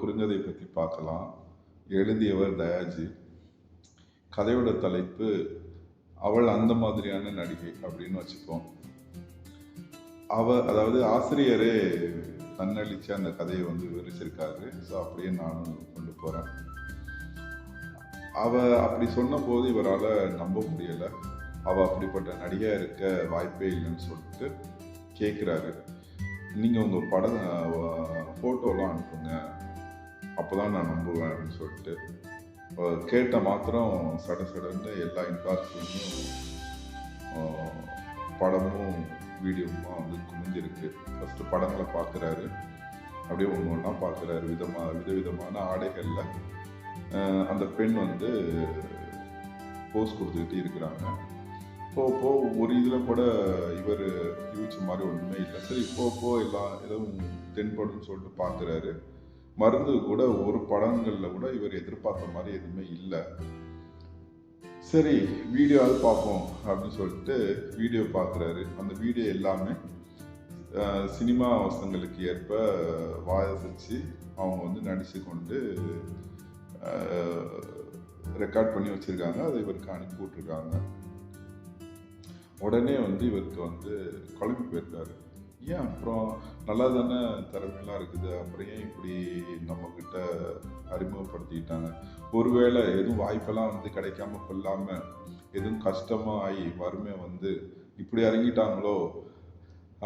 குறுங்கதை பற்றி பார்க்கலாம். எழுதியவர் தயாஜி. கதையோட தலைப்பு அவள் அந்த மாதிரியான நடிகை அப்படின்னு வச்சுப்போம். அவ அதாவது ஆசிரியரே தன்னழிச்சு அந்த கதையை வந்து விவரிச்சிருக்காரு. ஸோ அப்படியே நானும் கொண்டு போகிறேன் அவ அப்படி சொன்னபோது இவரால் நம்ப முடியலை. அவள் அப்படிப்பட்ட நடிகையாக இருக்க வாய்ப்பே இல்லைன்னு சொல்லிட்டு கேட்குறாரு நீங்கள் உங்கள் படம் ஃபோட்டோலாம் அனுப்புங்க. அப்போ தான் நான் நம்புவேன் அப்படின்னு சொல்லிட்டு கேட்ட மாத்திரம் சட சடன்னு எல்லா இன்பாக்ஸ்லையும் படமும் வீடியோவுமா வந்து குமிஞ்சிருக்கு ஃபஸ்ட்டு படங்களை பார்க்குறாரு அப்படியே ஒன்று ஒன்றா பார்க்குறாரு விதமாக விதவிதமான ஆடைகளில். அந்த பெண் வந்து போஸ் கொடுத்துக்கிட்டு இருக்கிறாங்க. இப்போ போ ஒரு இதில் கூட இவர் யூஸ் மாதிரி ஒன்றுமே இல்லை. சரி இப்போ போ எல்லாம் எதுவும் தென்படும்னு சொல்லிட்டு பார்க்குறாரு மருந்து கூட ஒரு படங்களில் கூட இவர் எதிர்பார்த்த மாதிரி எதுவுமே இல்லை. சரி வீடியோவாவது பார்ப்போம் அப்படின்னு சொல்லிட்டு வீடியோ பார்க்குறாரு. அந்த வீடியோ எல்லாமே சினிமா அவசங்களுக்கு ஏற்ப வாசிச்சு அவங்க வந்து நடித்து கொண்டு ரெக்கார்ட் பண்ணி வச்சுருக்காங்க. அதை இவருக்கு அனுப்பி விட்ருக்காங்க உடனே வந்து இவருக்கு வந்து குழம்பு போயிருக்காரு. ஏன் அப்புறம் நல்லா தானே திறமையெல்லாம் இருக்குது. அப்புறம் ஏன் இப்படி நம்மக்கிட்ட அறிமுகப்படுத்திக்கிட்டாங்க? ஒருவேளை எதுவும் வாய்ப்பெல்லாம் வந்து கிடைக்காம கொள்ளாமல் எதுவும் கஷ்டமாக ஆகி வறுமை வந்து இப்படி இறங்கிட்டாங்களோ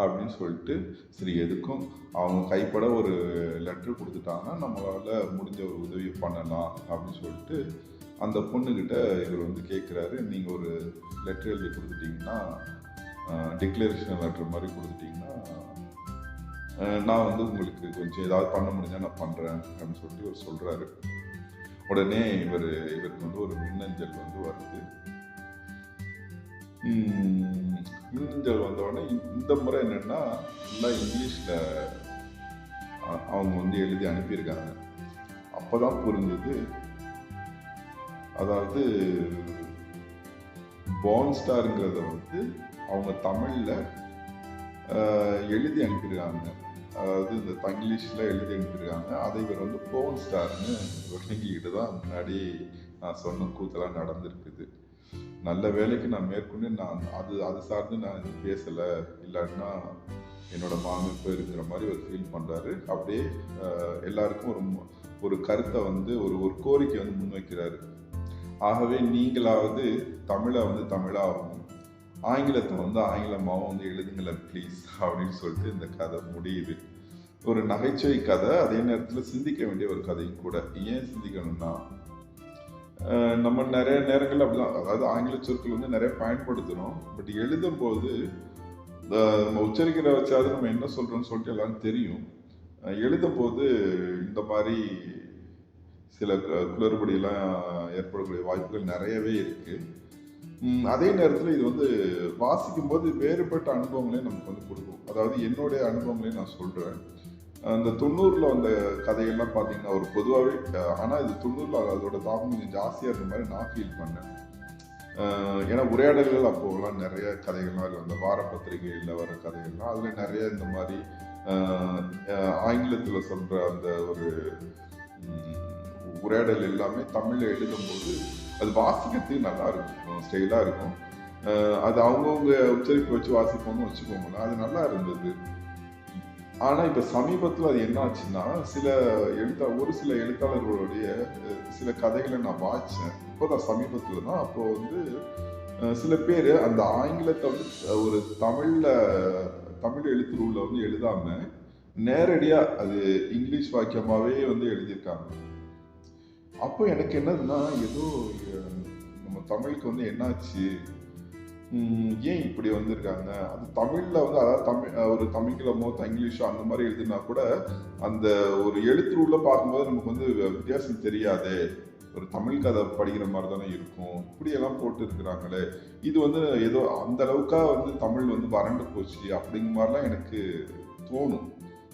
அப்படின்னு சொல்லிட்டு சரி எதுக்கும் அவங்க கைப்பட ஒரு லெட்ரு கொடுத்துட்டாங்கன்னா நம்மளால் முடிஞ்ச ஒரு உதவி பண்ணலாம் அப்படின்னு சொல்லிட்டு அந்த பொண்ணுக்கிட்ட இவர் வந்து கேட்குறாரு நீங்கள் ஒரு லெட்ரு எழுதி கொடுத்துட்டிங்கன்னா டிக்ளரேஷன் லெட்டர் மாதிரி கொடுத்துட்டிங்கன்னா நான் வந்து உங்களுக்கு கொஞ்சம் ஏதாவது பண்ண முடிஞ்சா நான் பண்ணுறேன் அப்படின்னு சொல்லிட்டு இவர் சொல்கிறாரு உடனே இவர் இவருக்கு வந்து ஒரு மின்னஞ்சல் வந்து வருது. மின்னஞ்சல் வந்த இந்த- முறை என்னென்னா நல்லா இங்கிலீஷில் அவங்க வந்து எழுதி அனுப்பியிருக்காங்க. அப்போ தான் புரிஞ்சது. அதாவது பான்ஸ்டாருங்கிறத வந்து அவங்க தமிழில் எழுதி அனுப்பியிருக்காங்க. அதாவது இந்த தங்கிலீஷில் எழுதி அனுப்பியிருக்காங்க. அதை இவர் வந்து போன் ஸ்டார்னு விளங்கிக்கிட்டு தான் முன்னாடி நான் சொன்ன கூத்தெல்லாம் நடந்திருக்குது. நல்ல வேலைக்கு நான் மேற்கொண்டு நான் அது அது சார்ந்து நான் பேசலை. இல்லாட்டினா என்னோட மாமிப்பு இருக்கிற மாதிரி ஒரு ஃபீல் பண்ணுறாரு அப்படியே எல்லாருக்கும் ஒரு ஒரு கருத்தை வந்து ஒரு ஒரு கோரிக்கை வந்து முன்வைக்கிறாரு. ஆகவே நீங்களாவது தமிழை வந்து தமிழாகவும் ஆங்கிலத்தை வந்து ஆங்கிலமாகவும் வந்து எழுதுங்களேன் ப்ளீஸ் அப்படின்னு சொல்லிட்டு இந்த கதை முடியுது. ஒரு நகைச்சுவை கதை அதே நேரத்தில் சிந்திக்க வேண்டிய ஒரு கதையும் கூட. ஏன் சிந்திக்கணும்னா நம்ம நிறைய நேரங்கள் அப்படிலாம் அதாவது ஆங்கில சொற்கள் வந்து நிறைய பயன்படுத்துகிறோம் பட் எழுதும்போது நம்ம உச்சரிக்கிற வச்சாவது நம்ம என்ன சொல்கிறோம்னு சொல்லிட்டு எல்லாரும் தெரியும். எழுதும்போது இந்த மாதிரி சில குளறுபடியெல்லாம் ஏற்படக்கூடிய வாய்ப்புகள் நிறையவே இருக்குது அதே நேரத்தில் இது வந்து வாசிக்கும் போது வேறுபட்ட அனுபவங்களையும் நமக்கு வந்து கொடுக்கும். அதாவது என்னுடைய அனுபவங்களையும் நான் சொல்கிறேன் அந்த தொண்ணூறில் வந்த கதையெல்லாம் பார்த்தீங்கன்னா ஒரு பொதுவாகவே ஆனால் இது தொண்ணூறில் அதோட தாக்கம் கொஞ்சம் ஜாஸ்தியாக இருந்த மாதிரி நான் ஃபீல் பண்ணேன். ஏன்னா உரையாடல்கள் அப்போலாம் நிறைய கதைகள்லாம் இல்லை அந்த வார பத்திரிகைகளில் வர கதைகள்லாம் அதில் நிறைய இந்த மாதிரி ஆங்கிலத்தில் சொல்கிற அந்த ஒரு உரையாடல் எல்லாமே தமிழில் எழுதும்போது அது வாசிக்கிறதுக்கு நல்லா இருக்கும் ஸ்டைலாக இருக்கும். அது அவங்கவுங்க உச்சரிப்பு வச்சு வாசிப்போம்னு வச்சுக்கோங்களேன் அது நல்லா இருந்தது. ஆனால் இப்போ சமீபத்தில் அது என்ன ஆச்சுன்னா சில எழுத்தா ஒரு சில எழுத்தாளர்களுடைய சில கதைகளை நான் வாசித்தேன் இப்போதான் சமீபத்தில் தான் அப்போ வந்து சில பேர் அந்த ஆங்கிலத்தை வந்து ஒரு தமிழில் தமிழ் எழுத்து ரூலில் வந்து எழுதாமல் நேரடியாக அது இங்கிலீஷ் வாக்கியமாகவே வந்து எழுதியிருக்காங்க. அப்போ எனக்கு என்னதுன்னா ஏதோ நம்ம தமிழுக்கு வந்து என்னாச்சு? ஏன் இப்படி வந்திருக்காங்க? அது தமிழில் வந்து அதாவது தமிழ் ஒரு தமிழ்கிழமோ தங்கிலீஷோ அந்த மாதிரி எழுதுனா கூட அந்த ஒரு எழுத்து உள்ள பார்க்கும்போது நமக்கு வந்து வித்தியாசம் தெரியாதே. ஒரு தமிழ் கதை படிக்கிற மாதிரி தானே இருக்கும். இப்படியெல்லாம் போட்டு இருக்கிறாங்களே. இது வந்து ஏதோ அந்த அளவுக்கா வந்து தமிழ் வந்து வறண்டு போச்சு அப்படிங்கிற மாதிரிலாம் எனக்கு தோணும்.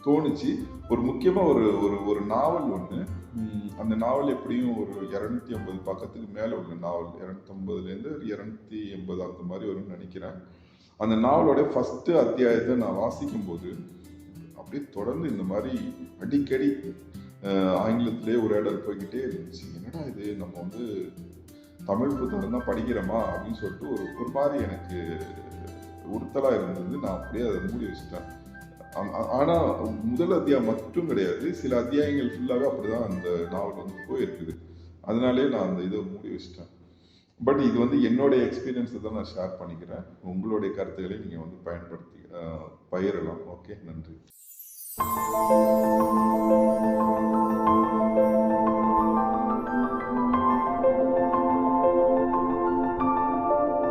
தோணுச்சு. ஒரு முக்கியமாக ஒரு ஒரு ஒரு நாவல் ஒன்று அந்த நாவல் எப்படியும் ஒரு இரநூத்தி ஐம்பது பக்கத்துக்கு மேலே உள்ள நாவல். இரநூத்தம்பதுலேருந்து இரநூத்தி எண்பது அந்த மாதிரி வரும்னு நினைக்கிறேன். அந்த நாவலோட ஃபஸ்ட்டு அத்தியாயத்தை நான் வாசிக்கும்போது அப்படியே தொடர்ந்து இந்த மாதிரி அடிக்கடி அஹ் ஆங்கிலத்திலே உரையாடல் போய்கிட்டே இருந்துச்சு. என்னடா இது? நம்ம வந்து தமிழ் புத்தகம் தான் படிக்கிறோமா? அப்படின்னு சொல்லிட்டு ஒரு ஒரு மாதிரி எனக்கு உறுத்தலாக இருந்தது. நான் அப்படியே அதை மூடி வச்சுட்டேன். ஆனால் முதல் அத்தியாயம் மட்டும் கிடையாது. சில அத்தியாயங்கள் ஃபுல்லாகவே அப்படி தான் அந்த நாவல் வந்து போயிருக்குது. அதனாலே நான் அந்த இதை மூடி வச்சிட்டேன். பட் இது வந்து என்னுடைய எக்ஸ்பீரியன்ஸை தான் நான் ஷேர் பண்ணிக்கிறேன். உங்களுடைய கருத்துக்களை நீங்கள் வந்து பயன்படுத்தி பயிரலாம் ஓகே நன்றி.